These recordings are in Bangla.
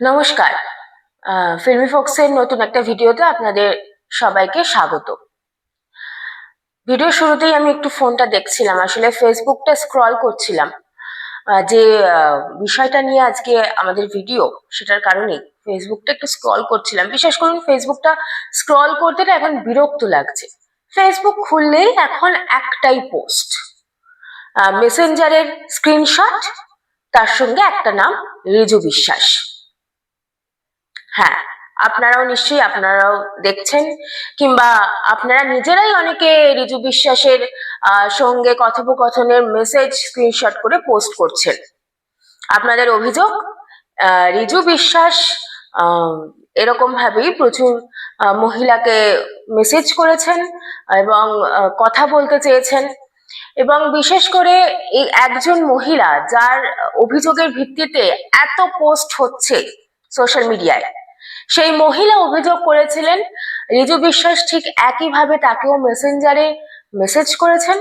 নমস্কার। ফিল্মি ফোক্সের নতুন একটা ভিডিওতে আপনাদের সবাইকে স্বাগত। ভিডিও শুরুতেই আমি একটু ফোনটা দেখছিলাম, আসলে ফেসবুকটা স্ক্রল করছিলাম যে বিষয়টা নিয়ে আজকে আমাদের ভিডিও, সেটার কারণে ফেসবুকটা একটু স্ক্রল করছিলাম। বিশেষ করুন ফেসবুকটা স্ক্রল করতে এখন বিরক্ত লাগছে। ফেসবুক খুললেই এখন একটাই পোস্ট মেসেঞ্জারের স্ক্রিনশট, তার সঙ্গে একটা নাম, রিজু বিশ্বাস। হ্যাঁ আপনারাও নিশ্চয়ই আপনারাও দেখছেন, কিংবা আপনারা নিজেরাই অনেকে রিজু বিশ্বাসের সঙ্গে কথোপকথনের মেসেজ স্ক্রিনশট করে পোস্ট করছেন। আপনাদের অভিযোগ ঋজু বিশ্বাস এরকম ভাবেই প্রচুর মহিলাকে মেসেজ করেছেন এবং কথা বলতে চেয়েছেন। এবং বিশেষ করে এই একজন মহিলা যার অভিযোগের ভিত্তিতে এত পোস্ট হচ্ছে সোশ্যাল মিডিয়ায় সেই মহিলা অভিযোগ করেছিলেন, রিজু বিশ্বাস ঠিক একইভাবে তাকেও মেসেঞ্জারে মেসেজ করেছেন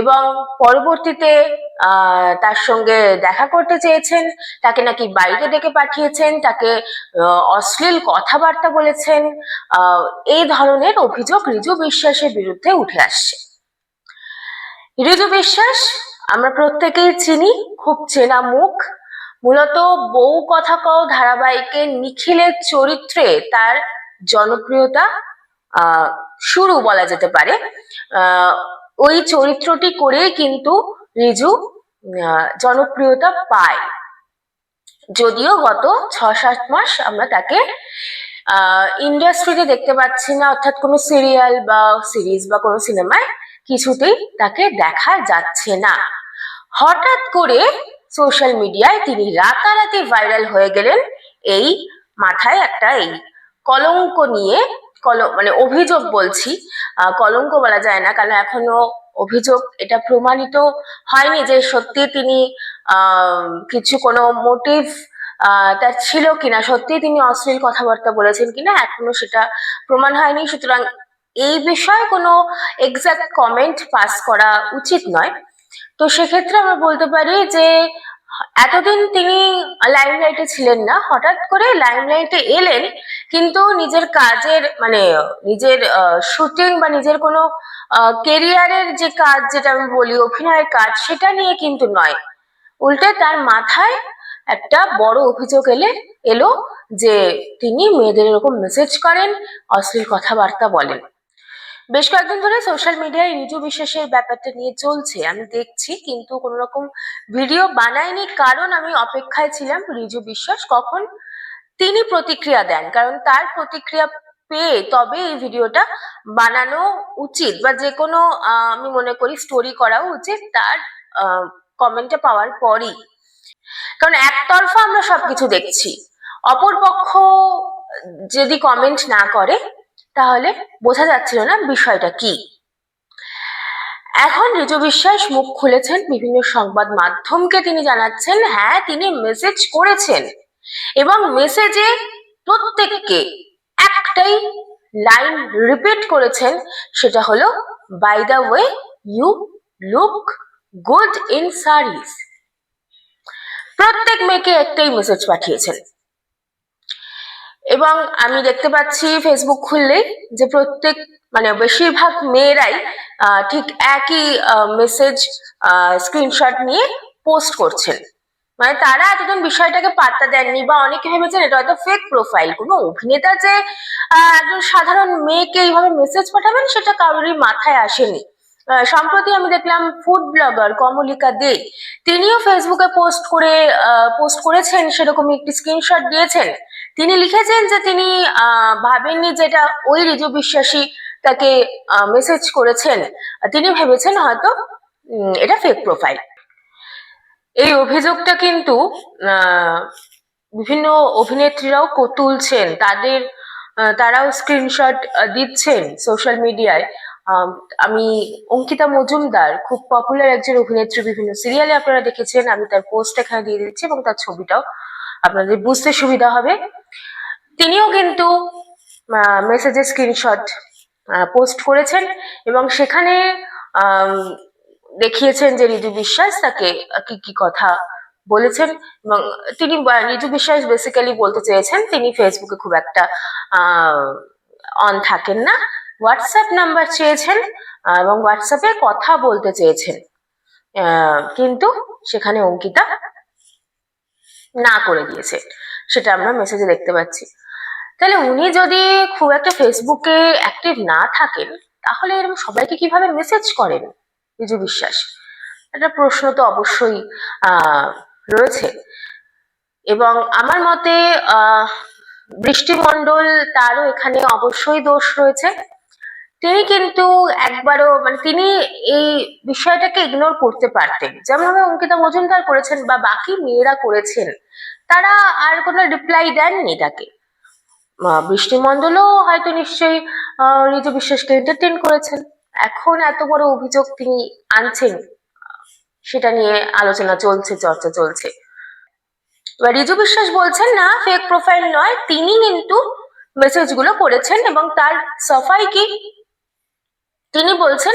এবং পরবর্তীতে তার সঙ্গে দেখা করতে চেয়েছেন, তাকে নাকি বাড়িতে ডেকে পাঠিয়েছেন, তাকে অশ্লীল কথাবার্তা বলেছেন এই ধরনের অভিযোগ রিজু বিশ্বাসের বিরুদ্ধে উঠে আসছে। রিজু বিশ্বাস, আমরা প্রত্যেকেই চিনি, খুব চেনা মুখ মূলত বউ কথা কও ধারাবাহিকে নিখিলের চরিত্রে তার জনপ্রিয়তা শুরু বলা যেতে পারে। ওই চরিত্রটি করেই কিন্তু রিজু জনপ্রিয়তা পায়। যদিও গত ছ সাত মাস আমরা তাকে ইন্ডাস্ট্রিতে দেখতে পাচ্ছি না, অর্থাৎ কোনো সিরিয়াল বা সিরিজ বা কোনো সিনেমায় কিছুতেই তাকে দেখা যাচ্ছে না। হঠাৎ করে সোশ্যাল মিডিয়ায় তিনি রাতারাতি ভাইরাল হয়ে গেলেন এই মাথায় একটা এই কলঙ্ক নিয়ে, কল মানে অভিযোগ বলছি। কলঙ্ক বলা যায় না, কারণ এখনও অভিযোগ এটা প্রমাণিত হয়নি যে সত্যি তিনি কিছু কোনো মোটিভ তার ছিল কিনা, সত্যি তিনি অশ্লীল কথাবার্তা বলেছেন কিনা, এখনও সেটা প্রমাণ হয়নি। সুতরাং এই বিষয়ে কোনো এক্সাক্ট কমেন্ট পাস করা উচিত নয়। তো সেক্ষেত্রে আমরা বলতে পারি যে, এতদিন তিনি লাইমলাইটে ছিলেন না, হঠাৎ করে লাইমলাইটে এলেন, কিন্তু নিজের কাজের মানে নিজের শুটিং বা নিজের কোনো কেরিয়ারের যে কাজ, যেটা আমি বলি, অভিনয়ের কাজ, সেটা নিয়ে কিন্তু নয়। উল্টে তার মাথায় একটা বড় অভিযোগ এলে, এলো যে তিনি মেয়েদের এরকম মেসেজ করেন, অশ্লীল কথাবার্তা বলেন। বেশ কয়েকদিন ধরে সোশ্যাল মিডিয়ায় রিজু বিশ্বাসের ব্যাপারটা নিয়ে চলছে। আমি দেখছি কিন্তু কোনো রকম ভিডিও বানাইনি কারণ আমি অপেক্ষায় ছিলাম রিজু বিশ্বাস কখন তিনি প্রতিক্রিয়া দেন। কারণ তার প্রতিক্রিয়া পেয়ে তবে এই ভিডিওটা বানানো উচিত বা যে কোনো আমি মনে করি স্টোরি করাও উচিত তার কমেন্টে পাওয়ার পরই। কারণ একতরফা আমরা সবকিছু দেখছি। অপর পক্ষ যদি কমেন্ট না করে তাহলে বোঝা যাচ্ছিল না বিষয়টা কি। এখন ঋজু বিশ্বাস মুখ খুলেছেন বিভিন্ন সংবাদ মাধ্যমকে তিনি জানাচ্ছেন হ্যাঁ তিনি মেসেজ করেছেন এবং মেসেজে প্রত্যেককে একটাই লাইন রিপিট করেছেন, সেটা হলো by the way you look good in saris প্রত্যেক মেয়েকে একটাই মেসেজ পাঠিয়েছেন। এবং আমি দেখতে পাচ্ছি ফেসবুক খুললেই যে প্রত্যেক মানে বেশিরভাগ মেয়েরাই ঠিক একই মেসেজ স্ক্রিনশট নিয়ে পোস্ট করছেন। মানে তারা এতদিন বিষয়টাকে পাত্তা দেননি বা অনেকে ভেবেছেন এটা হয়তো ফেক প্রোফাইল কোনো অভিনেতা যে একজন সাধারণ মেয়েকে এইভাবে মেসেজ পাঠাবেন, সেটা কারোরই মাথায় আসেনি। সম্প্রতি আমি দেখলাম ফুড ব্লগার কমলিকা দে, তিনিও ফেসবুকে পোস্ট করে পোস্ট করেছেন, সেরকমই একটি স্ক্রিনশট দিয়েছেন। তিনি লিখেছেন যে তিনি ভাবেননি যেটা ওই রিজু বিশ্বাসী তাকে মেসেজ করেছেন। তিনি ভেবেছেন হয়তো এটা ফেক প্রোফাইল এই অভিযোগটা কিন্তু বিভিন্ন অভিনেত্রীরাও তুলছেন। তাদের তারাও স্ক্রিনশট দিচ্ছেন সোশ্যাল মিডিয়ায় আমি অঙ্কিতা মজুমদার, খুব পপুলার একজন অভিনেত্রী বিভিন্ন সিরিয়ালে আপনারা দেখেছেন। আমি তার পোস্ট এখানে দিয়ে দিচ্ছি এবং তার ছবিটাও আপনাদের বুঝতে সুবিধা হবে। তিনিও কিন্তু মেসেজের স্ক্রিনশট পোস্ট করেছেন এবং সেখানে দেখিয়েছেন যে রিজু বিশ্বাস তাকে কি কি কথা বলেছেন এবং তিনি রিজু বিশ্বাস বেসিক্যালি বলতে চেয়েছেন তিনি ফেসবুকে খুব একটা অন থাকেন না। হোয়াটসঅ্যাপ নাম্বার চেয়েছেন এবং হোয়াটসঅ্যাপে কথা বলতে চেয়েছেন। কিন্তু সেখানে অঙ্কিতা না করে দিয়েছে। সেটা আমরা মেসেজে দেখতে পাচ্ছি। তাহলে উনি যদি খুব একটা ফেসবুকে অ্যাক্টিভ না থাকেন, তাহলে এরকম সবাইকে কীভাবে মেসেজ করেন? রিজু বিশ্বাস, একটা প্রশ্ন তো অবশ্যই রয়েছে। এবং আমার মতে বৃষ্টিমণ্ডল তারও এখানে অবশ্যই দোষ রয়েছে। তিনি কিন্তু একবারও মানে তিনি এই বিষয়টাকে ইগনোর করতে পারতেন। যেমনভাবে অঙ্কিতা মজুমদার করেছেন বা বাকি মেয়েরা করেছেন, তারা আর কোনো রিপ্লাই দেননি তাকে। বৃষ্টিমণ্ডলও হয়তো নিশ্চয়ই ঋতু বিশ্বাসকে এন্টারটেন করেছেন। এখন এত বড় অভিযোগ তিনি আনছেন, সেটা নিয়ে আলোচনা চলছে, চর্চা চলছে। এবার রিজু বিশ্বাস বলছেন, না ফেক প্রোফাইল নয়, তিনি কিন্তু মেসেজগুলো করেছেন এবং তার সাফাই কি? তিনি বলছেন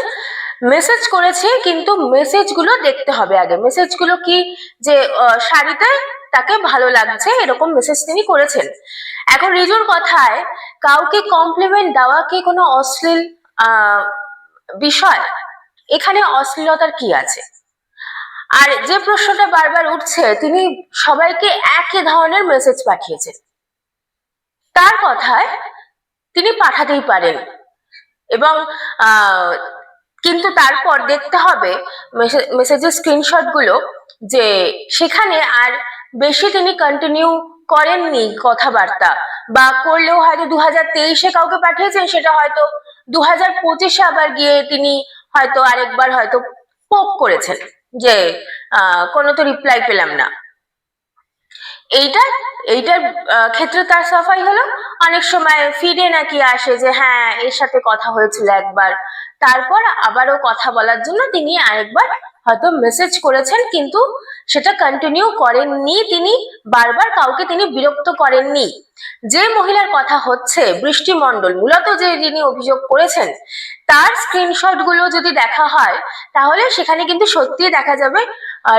মেসেজ করেছে, কিন্তু মেসেজগুলো দেখতে হবে আগে। মেসেজগুলো কি যে শাড়িতে তাকে ভালো লাগছে, এরকম মেসেজ তিনি করেছেন। এখন রিজুর কথায়, কাউকে কমপ্লিমেন্ট দেওয়া কি কোনো অশ্লীল বিষয়? এখানে অশ্লীলতার কি আছে? আর যে প্রশ্নটা বারবার উঠছে, তিনি সবাইকে একই ধরনের মেসেজ পাঠিয়েছেন। তার কথায় তিনি পাঠাতেই পারেন। এবং কিন্তু তারপর দেখতে হবে মেসেজের স্ক্রিনশটগুলো যে সেখানে আর বেশি তিনি কন্টিনিউ করেননি কথাবার্তা। বা করলেও হয়তো দু হাজার তেইশে কাউকে পাঠিয়েছেন, সেটা হয়তো দু হাজার পঁচিশে আবার গিয়ে তিনি হয়তো আরেকবার হয়তো পোক করেছেন যে কোনো তো রিপ্লাই পেলাম না। এইটা এইটার ক্ষেত্রে তার সাফাই হলো, অনেক সময় ফিরে নাকি আসে যে হ্যাঁ এর সাথে কথা হয়েছিল একবার। তারপর আবারও কথা বলার জন্য তিনি আরেকবার হয়তো মেসেজ করেছেন কিন্তু সেটা কন্টিনিউ করেননি তিনি, বারবার কাউকে তিনি বিরক্ত করেননি। যে মহিলার কথা হচ্ছে বৃষ্টি মণ্ডল মূলত যে যিনি অভিযোগ করেছেন, তার স্ক্রিনশটগুলো যদি দেখা হয়, তাহলে সেখানে কিন্তু সত্যিই দেখা যাবে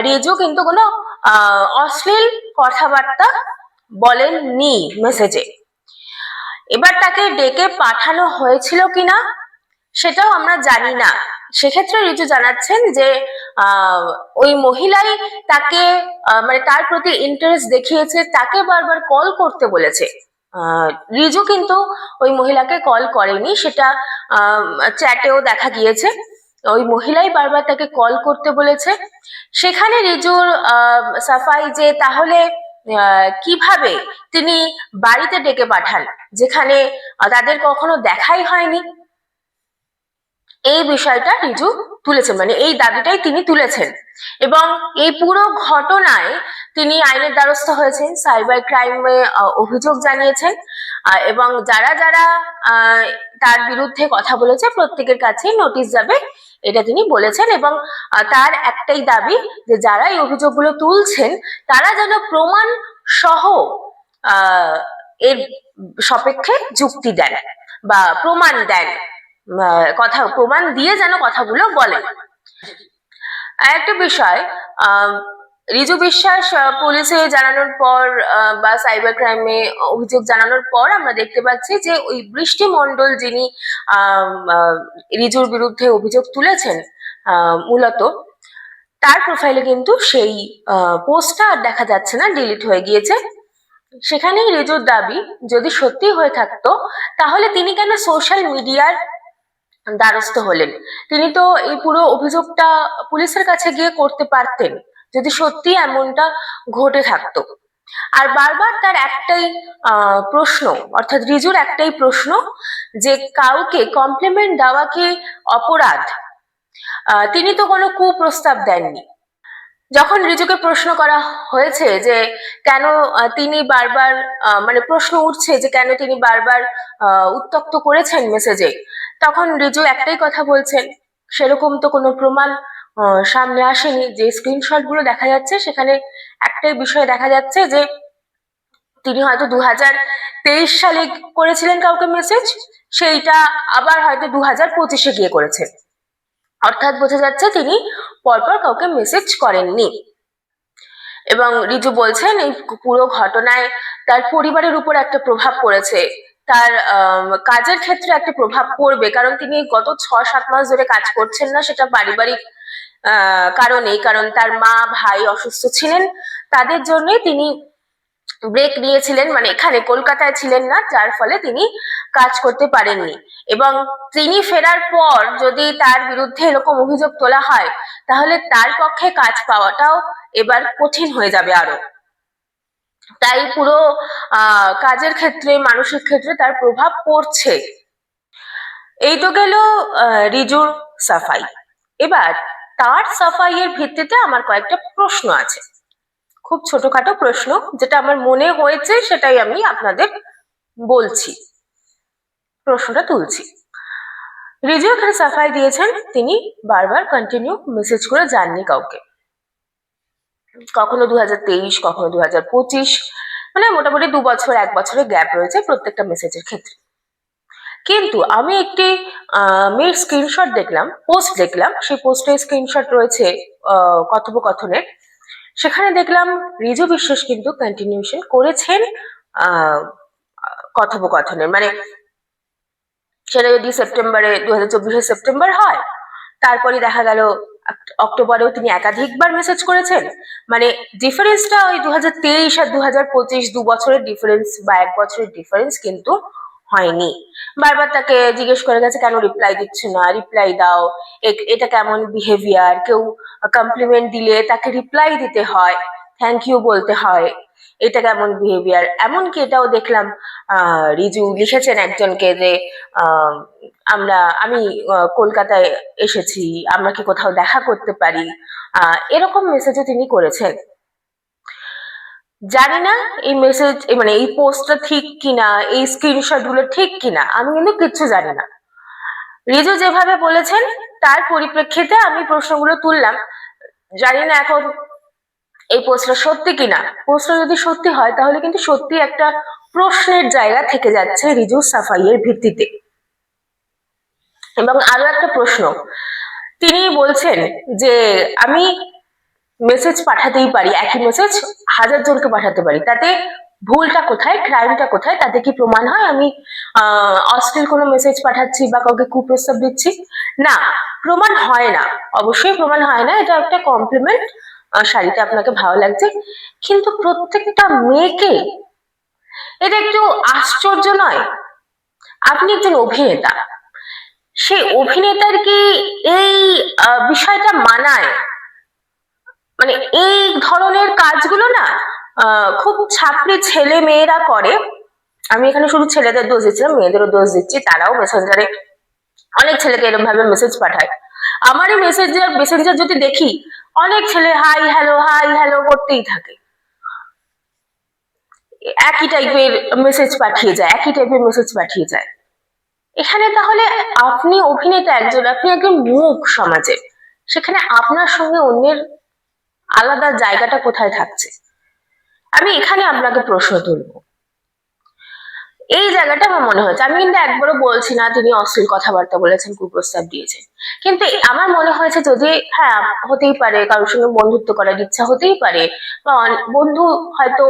রিজু কিন্তু কোনো অশ্লীল কথাবার্তা বলেননি মেসেজে এবার তাকে ডেকে পাঠানো হয়েছিল কিনা সেটাও আমরা জানি না। সেক্ষেত্রে রিজু জানাচ্ছেন যে ওই মহিলাই তাকে মানে তার প্রতি ইন্টারেস্ট দেখিয়েছে, তাকে বারবার কল করতে বলেছে। রিজু কিন্তু ওই মহিলাকে কল করেনি, সেটা চ্যাটেও দেখা গিয়েছে। ওই মহিলাই বারবার তাকে কল করতে বলেছে। সেখানে রিজুর সাফাই যে তাহলে কীভাবে তিনি বাড়িতে ডেকে পাঠান, যেখানে তাদের কখনো দেখাই হয়নি। এই বিষয়টা রিজু তুলেছেন মানে এই দাবিটাই তিনি তুলেছেন। এবং এই পুরো ঘটনায় তিনি আইনের দ্বারস্থ হয়েছেন, সাইবার ক্রাইমে অভিযোগ জানিয়েছেন এবং যারা যারা তার বিরুদ্ধে কথা বলেছে, প্রত্যেকের কাছেই নোটিশ যাবে, এটা তিনি বলেছেন। এবং তার একটাই দাবি যে যারা এই অভিযোগগুলো তুলছেন, তারা যেন প্রমাণ সহ এর সপক্ষে যুক্তি দেন বা প্রমাণ দেন। কথা, প্রমাণ দিয়ে যেন কথাগুলো বলে। একটা বিষয় রিজু বিশ্বাস পুলিশে জানানোর পর বা সাইবার ক্রাইমে অভিযোগ জানানোর পর আমরা দেখতে পাচ্ছি যে ওই বৃষ্টি মণ্ডল যিনি রিজুর বিরুদ্ধে অভিযোগ তুলেছেন মূলত, তার প্রোফাইলে কিন্তু সেই পোস্টটা আর দেখা যাচ্ছে না ডিলিট হয়ে গিয়েছে। সেখানেই রিজুর দাবি, যদি সত্যি হয়ে থাকতো, তাহলে তিনি কেন সোশ্যাল মিডিয়ার দ্বারস্থ হলেন। তিনি তো এই পুরো অভিযোগটা পুলিশের কাছে গিয়ে করতে পারতেন, যদি সত্যি এমনটা ঘটে থাকতো। আর বারবার তার একটাই প্রশ্ন, অর্থাৎ রিজুর একটাই প্রশ্ন যে কাউকে কমপ্লিমেন্ট দেওয়া কি অপরাধ? তিনি তো কোনো কুপ্রস্তাব দেননি। যখন রিজুকে প্রশ্ন করা হয়েছে যে কেন তিনি বারবার মানে প্রশ্ন উঠছে যে কেন তিনি বারবার উত্তক্ত করেছেন মেসেজে তখন রিজু একটাই কথা বলছেন, সেরকম তো কোনো প্রমাণ সামনে আসেনি। যে স্ক্রিনশটগুলো দেখা যাচ্ছে, সেখানে একটাই বিষয় দেখা যাচ্ছে যে, তিনি হয়তো দু তেইশ সালে করেছিলেন কাউকে মেসেজ সেইটা আবার হয়তো দু হাজার পঁচিশে গিয়ে করেছেন। অর্থাৎ বোঝা যাচ্ছে তিনি পরপর কাউকে মেসেজ করেননি। এবং রিজু বলছেন, এই পুরো ঘটনায় তার পরিবারের উপর একটা প্রভাব পড়েছে। তার কাজের ক্ষেত্রে একটা প্রভাব পড়বে। কারণ তিনি গত ছ সাত মাস ধরে কাজ করছেন না সেটা পারিবারিক আহ, কারণেই। কারণ তার মা ভাই অসুস্থ ছিলেন তাদের জন্যই তিনি ব্রেক নিয়েছিলেন। মানে এখানে কলকাতায় ছিলেন না যার ফলে তিনি কাজ করতে পারেননি। এবং তিনি ফেরার পর যদি তার বিরুদ্ধে এরকম অভিযোগ তোলা হয় তাহলে তার পক্ষে কাজ পাওয়াটাও এবার কঠিন হয়ে যাবে আরও। তাই পুরো কাজের ক্ষেত্রে মানসিক ক্ষেত্রে তার প্রভাব পড়ছে। এই তো গেল রিজুর সাফাই। এবার তার সাফাইয়ের ভিত্তিতে আমার কয়েকটা প্রশ্ন আছে। খুব ছোটখাটো প্রশ্ন, যেটা আমার মনে হয়েছে, সেটাই আমি আপনাদের বলছি। প্রশ্নটা তুলছি। রিজু এখানে সাফাই দিয়েছেন, তিনি বারবার কন্টিনিউ মেসেজ করে যাননি কাউকে। কখনো দু হাজার তেইশ, কখনো দু হাজার পঁচিশ মানে মোটামুটি দু বছর, এক বছরের গ্যাপ রয়েছে প্রত্যেকটা মেসেজের ক্ষেত্রে। কিন্তু আমি একটি মেয়ের স্ক্রিনশট দেখলাম পোস্ট দেখলাম, সেই পোস্টে স্ক্রিনশট রয়েছে কথোপকথনের। সেখানে দেখলাম রিজু বিশ্বাস কিন্তু কন্টিনিউশন করেছেন কথোপকথনের। মানে সেটা যদি সেপ্টেম্বরে দু হাজার সেপ্টেম্বর হয়, তারপরে দেখা গেল অক্টোবরেও তিনি একাধিকবার মেসেজ করেছেন। মানে ডিফারেন্সটা ওই দু তেইশ আর দু পঁচিশ দু বছরের ডিফারেন্স বা এক বছরের ডিফারেন্স কিন্তু হয়নি। বারবার তাকে জিজ্ঞেস করে গেছে, কেন রিপ্লাই দিচ্ছ না? রিপ্লাই দাও। এটা কেমন বিহেভিয়ার কেউ কমপ্লিমেন্ট দিলে তাকে রিপ্লাই দিতে হয়। থ্যাংক ইউ বলতে হয়। এটা কেমন বিহেভিয়ার এমনকি এটাও দেখলাম রিজু লিখেছেন একজনকে যে আমরা, আমি কলকাতায় এসেছি, আমরা কি কোথাও দেখা করতে পারি? এরকম মেসেজও তিনি করেছেন। জানি না এই মেসেজ মানে এই পোস্টটা ঠিক কিনা, এই স্ক্রিনশটগুলো ঠিক কিনা, আমি কিন্তু কিচ্ছু জানি না। রিজু যেভাবে বলেছেন, তার পরিপ্রেক্ষিতে আমি প্রশ্নগুলো তুললাম। জানি না এখন এই পোস্টটা সত্যি কিনা? পোস্টটা যদি সত্যি হয়, তাহলে কিন্তু সত্যি একটা প্রশ্নের জায়গা থেকে যাচ্ছে রিজু সাফাইয়ের ভিত্তিতে। এবং আরও একটা প্রশ্ন। তিনি বলছেন যে, আমি মেসেজ পাঠাতেই পারি, একই মেসেজ হাজার জনকে পাঠাতে পারি। তাতে ভুলটা কোথায় ক্রাইমটা কোথায়, তাতে কি প্রমাণ হয়? আমি অশ্লীল কোনো মেসেজ পাঠাচ্ছি বা কাউকে কুপ্রস্তাব দিচ্ছি? না, প্রমাণ হয় না। অবশ্যই প্রমাণ হয় না। এটা একটা কমপ্লিমেন্ট শাড়িতে আপনাকে ভালো লাগছে। কিন্তু প্রত্যেকটা মেয়েকে এটা একটু আশ্চর্য নয়। আপনি একজন অভিনেতা। সেই অভিনেতার কি এই বিষয়টা মানায়? মানে এই ধরনের কাজগুলো না খুব ছাত্রী ছেলে মেয়েরা করে। আমি এখানে শুধু ছেলেদের দোষ দিচ্ছিলাম মেয়েদেরও দোষ দিচ্ছি। তারাও মেসেঞ্জারে অনেক ছেলেকে এরকম ভাবে মেসেজ পাঠায়। আমারই মেসেঞ্জার মেসেঞ্জার যদি দেখি, অনেক ছেলে হাই হ্যালো হাই হ্যালো করতেই থাকে। একই টাইপের মেসেজ পাঠিয়ে যায়, একই টাইপের মেসেজ পাঠিয়ে যায়। এখানে তাহলে আপনি অভিনেতা একজন, আপনি একজন মুখ সমাজে। সেখানে আপনার সঙ্গে অন্যের আলাদা জায়গাটা কোথায় থাকছে? আমি এখানে আপনাকে প্রশ্ন তুলব। এই জায়গাটা আমার মনে হয়েছে। আমি কিন্তু একবারও বলছি না তিনি অশ্লীল কথাবার্তা বলেছেন কুপ্রস্তাব দিয়েছেন। কিন্তু আমার মনে হয়েছে যদি হ্যাঁ হতেই পারে কারোর সঙ্গে বন্ধুত্ব করার ইচ্ছা হতেই পারে বা বন্ধু হয়তো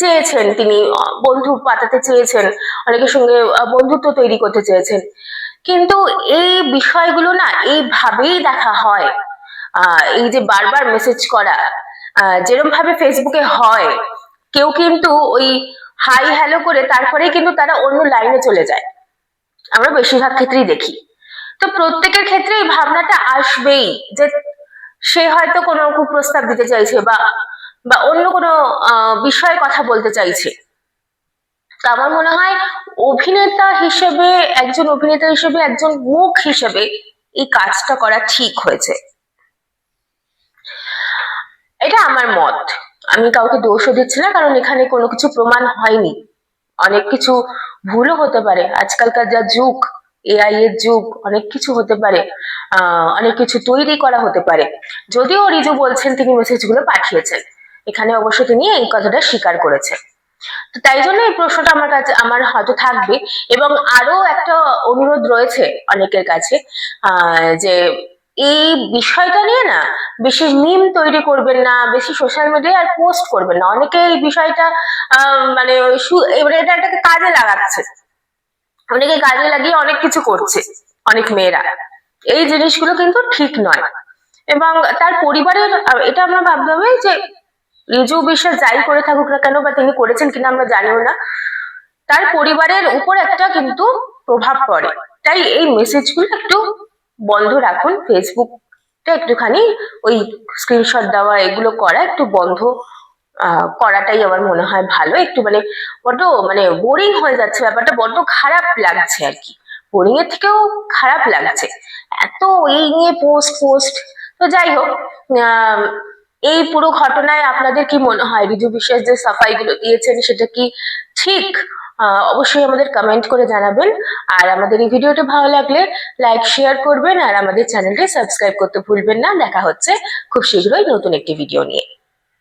চেয়েছেন তিনি বন্ধু পাতাতে চেয়েছেন অনেকের সঙ্গে বন্ধুত্ব তৈরি করতে চেয়েছেন। কিন্তু এই বিষয়গুলো না এইভাবেই দেখা হয়। আহ, এই যে বারবার মেসেজ করা যেরকম ভাবে ফেসবুকে হয় কেউ কিন্তু ওই হাই হ্যালো করে তারপরে কিন্তু তারা অন্য লাইনে চলে যায়। আমরা বেশিরভাগ ক্ষেত্রেই দেখি। তো প্রত্যেকের ক্ষেত্রে এই ভাবনাটা আসবেই যে সে হয়তো কোনো কুপ্রস্তাব দিতে চাইছে বা বা অন্য কোনো বিষয়ে কথা বলতে চাইছে। তো আমার মনে হয় অভিনেতা হিসেবে, একজন অভিনেতা হিসেবে, একজন মুখ হিসেবে এই কাজটা করা ঠিক হয়েছে। এটা আমার মত। আমি কাউকে দোষও দিচ্ছি না, কারণ এখানে কোনো কিছু প্রমাণ হয়নি। অনেক কিছু ভুলও হতে পারে। আজকালকার যা যুগ এআই এর যুগ, অনেক কিছু হতে পারে। অনেক কিছু তৈরি করা হতে পারে। যদিও রিজু বলছেন তিনি মেসেজগুলো পাঠিয়েছেন। এখানে অবশ্য তিনি এই কথাটা স্বীকার করেছেন। তো তাই জন্য এই প্রশ্নটা আমার কাছে, আমার হয়তো থাকবে। এবং আরও একটা অনুরোধ রয়েছে অনেকের কাছে যে এই বিষয়টা নিয়ে না বেশি মিম তৈরি করবেন না, বেশি সোশ্যাল মিডিয়ায় আর পোস্ট করবেন না। অনেকে এই বিষয়টা মানে এবারে এটা এটাকে কাজে লাগাচ্ছে। অনেকে কাজে লাগিয়ে অনেক কিছু করছে, অনেক মেয়েরা। এই জিনিসগুলো কিন্তু ঠিক নয়। এবং তার পরিবারের, এটা আমরা ভাবতে হবে যে রিজু বিশ্বাস যাই করে থাকুক না কেন বা তিনি করেছেন কিনা আমরা জানিও না। তার পরিবারের উপর একটা কিন্তু প্রভাব পড়ে। তাই এই মেসেজগুলো একটু বন্ধ রাখুন। ফেসবুকটা একটুখানি ওই স্ক্রিনশট দেওয়া, এগুলো করা একটু বন্ধ করাটাই আমার মনে হয় ভালো। একটু মানে বড্ড মানে বোরিং হয়ে যাচ্ছে ব্যাপারটা, বড্ড খারাপ লাগছে আর কি। বোরিং এর থেকেও খারাপ লাগছে। এত এই নিয়ে পোস্ট পোস্ট তো যাই হোক এই পুরো ঘটনায় আপনাদের কি মনে হয়? রিজু বিশ্বাস যে সাফাইগুলো দিয়েছেন, সেটা কি ঠিক? অবশ্যই আমাদের কমেন্ট করে জানাবেন। আর আমাদের এই ভিডিওটা ভালো লাগলে লাইক শেয়ার করবেন। আর আমাদের চ্যানেলটি সাবস্ক্রাইব করতে ভুলবেন না। দেখা হচ্ছে খুব শীঘ্রই নতুন একটি ভিডিও নিয়ে।